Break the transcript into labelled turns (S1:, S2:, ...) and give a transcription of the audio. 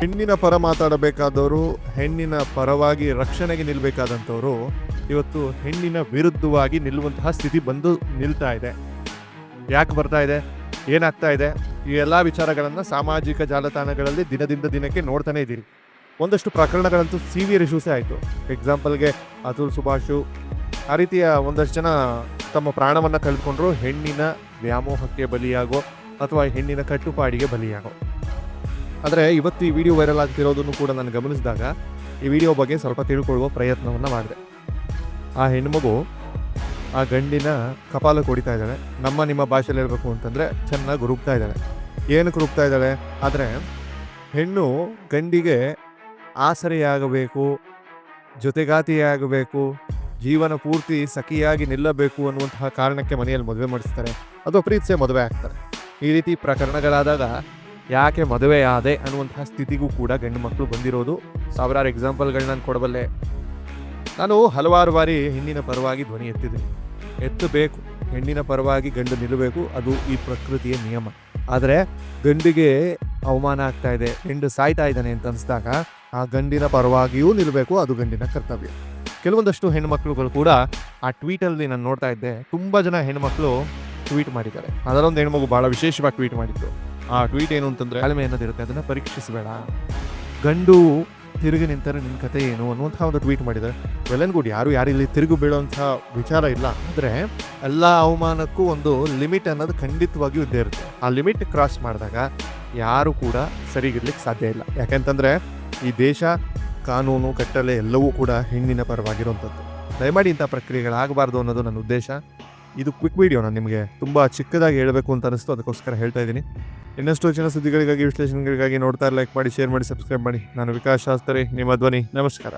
S1: ಹೆಣ್ಣಿನ ಪರ ಮಾತಾಡಬೇಕಾದವರು, ಹೆಣ್ಣಿನ ಪರವಾಗಿ ರಕ್ಷಣೆಗೆ ನಿಲ್ಲಬೇಕಾದಂಥವರು ಇವತ್ತು ಹೆಣ್ಣಿನ ವಿರುದ್ಧವಾಗಿ ನಿಲ್ಲುವಂತಹ ಸ್ಥಿತಿ ಬಂದು ನಿಲ್ತಾ ಇದೆ. ಯಾಕೆ ಬರ್ತಾ ಇದೆ? ಏನಾಗ್ತಾ ಇದೆ? ಈ ಎಲ್ಲ ವಿಚಾರಗಳನ್ನು ಸಾಮಾಜಿಕ ಜಾಲತಾಣಗಳಲ್ಲಿ ದಿನದಿಂದ ದಿನಕ್ಕೆ ನೋಡ್ತಾನೆ ಇದ್ದೀರಿ. ಒಂದಷ್ಟು ಪ್ರಕರಣಗಳಂತೂ ಸಿವಿಯರ್ ಇಶ್ಯೂಸೇ ಆಯಿತು. ಎಕ್ಸಾಂಪಲ್ಗೆ ಅತುಲ್ ಸುಭಾಷು, ಆ ರೀತಿಯ ಒಂದಷ್ಟು ಜನ ತಮ್ಮ ಪ್ರಾಣವನ್ನು ಕಳೆದುಕೊಂಡ್ರು ಹೆಣ್ಣಿನ ವ್ಯಾಮೋಹಕ್ಕೆ ಬಲಿಯಾಗೋ ಅಥವಾ ಹೆಣ್ಣಿನ ಕಟ್ಟುಪಾಡಿಗೆ ಬಲಿಯಾಗೋ. ಆದರೆ ಇವತ್ತು ಈ ವಿಡಿಯೋ ವೈರಲ್ ಆಗ್ತಿರೋದನ್ನು ಕೂಡ ನಾನು ಗಮನಿಸಿದಾಗ ಈ ವಿಡಿಯೋ ಬಗ್ಗೆ ಸ್ವಲ್ಪ ತಿಳ್ಕೊಳ್ಳುವ ಪ್ರಯತ್ನವನ್ನು ಮಾಡಿದೆ. ಆ ಹೆಣ್ಮಗು ಆ ಗಂಡಿನ ಕಪಾಲ ಕೊಡಿತಾ ಇದ್ದಾಳೆ. ನಮ್ಮ ನಿಮ್ಮ ಭಾಷೆಯಲ್ಲಿ ಹೇಳ್ಬೇಕು ಅಂತಂದರೆ ಚೆನ್ನಾಗಿ ರುಬ್ತಾ ಇದ್ದಾಳೆ. ಏನಕ್ಕೆ ರುಬ್ತಾ ಇದ್ದಾಳೆ? ಆದರೆ ಹೆಣ್ಣು ಗಂಡಿಗೆ ಆಸರೆಯಾಗಬೇಕು, ಜೊತೆಗಾತಿಯಾಗಬೇಕು ಜೀವನ ಪೂರ್ತಿ ಸಖಿಯಾಗಿ ನಿಲ್ಲಬೇಕು ಅನ್ನುವಂತಹ ಕಾರಣಕ್ಕೆ ಮನೆಯಲ್ಲಿ ಮದುವೆ ಮಾಡಿಸ್ತಾರೆ. ಅಥವಾ ಪ್ರೀತಿಸೇ ಮದುವೆ ಆಗ್ತಾರೆ. ಈ ರೀತಿ ಪ್ರಕರಣಗಳಾದಾಗ ಯಾಕೆ ಮದುವೆ ಆದೆ ಅನ್ನುವಂತಹ ಸ್ಥಿತಿಗೂ ಕೂಡ ಗಂಡು ಮಕ್ಕಳು ಬಂದಿರೋದು. ಸಾವಿರಾರು ಎಕ್ಸಾಂಪಲ್ಗಳು ನಾನು ಕೊಡಬಲ್ಲೆ. ನಾನು ಹಲವಾರು ಬಾರಿ ಹೆಣ್ಣಿನ ಪರವಾಗಿ ಧ್ವನಿ ಎತ್ತಿದ್ದೀನಿ. ಎತ್ತಬೇಕು, ಹೆಣ್ಣಿನ ಪರವಾಗಿ ಗಂಡು ನಿಲ್ಲಬೇಕು, ಅದು ಈ ಪ್ರಕೃತಿಯ ನಿಯಮ. ಆದರೆ ಗಂಡಿಗೆ ಅವಮಾನ ಆಗ್ತಾ ಇದೆ ಹೆಂಡು ಸಾಯ್ತಾ ಇದ್ದಾನೆ ಅಂತ ಅನಿಸಿದಾಗ ಆ ಗಂಡಿನ ಪರವಾಗಿಯೂ ನಿಲ್ಲಬೇಕು ಅದು ಗಂಡಿನ ಕರ್ತವ್ಯ. ಕೆಲವೊಂದಷ್ಟು ಹೆಣ್ಮಕ್ಳುಗಳು ಕೂಡ ಆ ಟ್ವೀಟಲ್ಲಿ ನಾನು ನೋಡ್ತಾ ಇದ್ದೆ, ತುಂಬ ಜನ ಹೆಣ್ಮಕ್ಳು ಟ್ವೀಟ್ ಮಾಡಿದ್ದಾರೆ. ಅದರೊಂದು ಹೆಣ್ಮಗು ಭಾಳ ವಿಶೇಷವಾಗಿ ಟ್ವೀಟ್ ಮಾಡಿತ್ತು ಆ ಟ್ವೀಟ್ ಏನು ಅಂತಂದ್ರೆ ತಾಳ್ಮೆ ಅನ್ನೋದಿರುತ್ತೆ, ಅದನ್ನ ಪರೀಕ್ಷಿಸಬೇಡ. ಗಂಡು ತಿರುಗಿ ನಿಂತರೆ ನಿನ್ನ ಕತೆ ಏನು? ಅನ್ನುವಂಥ ಒಂದು ಟ್ವೀಟ್ ಮಾಡಿದ್ದಾರೆ. ವೆಲ್ ಗುಡ್ ಯಾರು ಯಾರಿಲ್ಲಿ ತಿರುಗು ಬೀಳುವಂಥ ವಿಚಾರ ಇಲ್ಲ. ಅಂದರೆ ಎಲ್ಲ ಅವಮಾನಕ್ಕೂ ಒಂದು ಲಿಮಿಟ್ ಅನ್ನೋದು ಖಂಡಿತವಾಗಿಯೂ ಇದ್ದೇ ಇರುತ್ತೆ. ಆ ಲಿಮಿಟ್ ಕ್ರಾಸ್ ಮಾಡಿದಾಗ ಯಾರು ಕೂಡ ಸರಿಗಿರ್ಲಿಕ್ಕೆ ಸಾಧ್ಯ ಇಲ್ಲ. ಯಾಕೆಂತಂದರೆ ಈ ದೇಶ ಕಾನೂನು ಕಟ್ಟಲೆ ಎಲ್ಲವೂ ಕೂಡ ಹೆಣ್ಣಿನ ಪರವಾಗಿರುವಂಥದ್ದು. ದಯಮಾಡಿ ಇಂಥ ಪ್ರಕ್ರಿಯೆಗಳಾಗಬಾರ್ದು ಅನ್ನೋದು ನನ್ನ ಉದ್ದೇಶ. ಇದು ಕ್ವಿಕ್ ವೀಡಿಯೋ ನಾನು ನಿಮಗೆ ತುಂಬ ಚಿಕ್ಕದಾಗಿ ಹೇಳಬೇಕು ಅಂತ ಅನಿಸ್ತು, ಅದಕ್ಕೋಸ್ಕರ ಹೇಳ್ತಾ ಇದ್ದೀನಿ. ಇನ್ನಷ್ಟು ಹೆಚ್ಚಿನ ಸುದ್ದಿಗಳಿಗಾಗಿ, ವಿಶ್ಲೇಷಣೆಗಳಿಗಾಗಿ ನೋಡ್ತಾ ಲೈಕ್ ಮಾಡಿ ಶೇರ್ ಮಾಡಿ ಸಬ್ಸ್ಕ್ರೈಬ್ ಮಾಡಿ. ನಾನು ವಿಕಾಸ್ ಶಾಸ್ತ್ರಿ, ನಿಮ್ಮ ಧ್ವನಿ, ನಮಸ್ಕಾರ.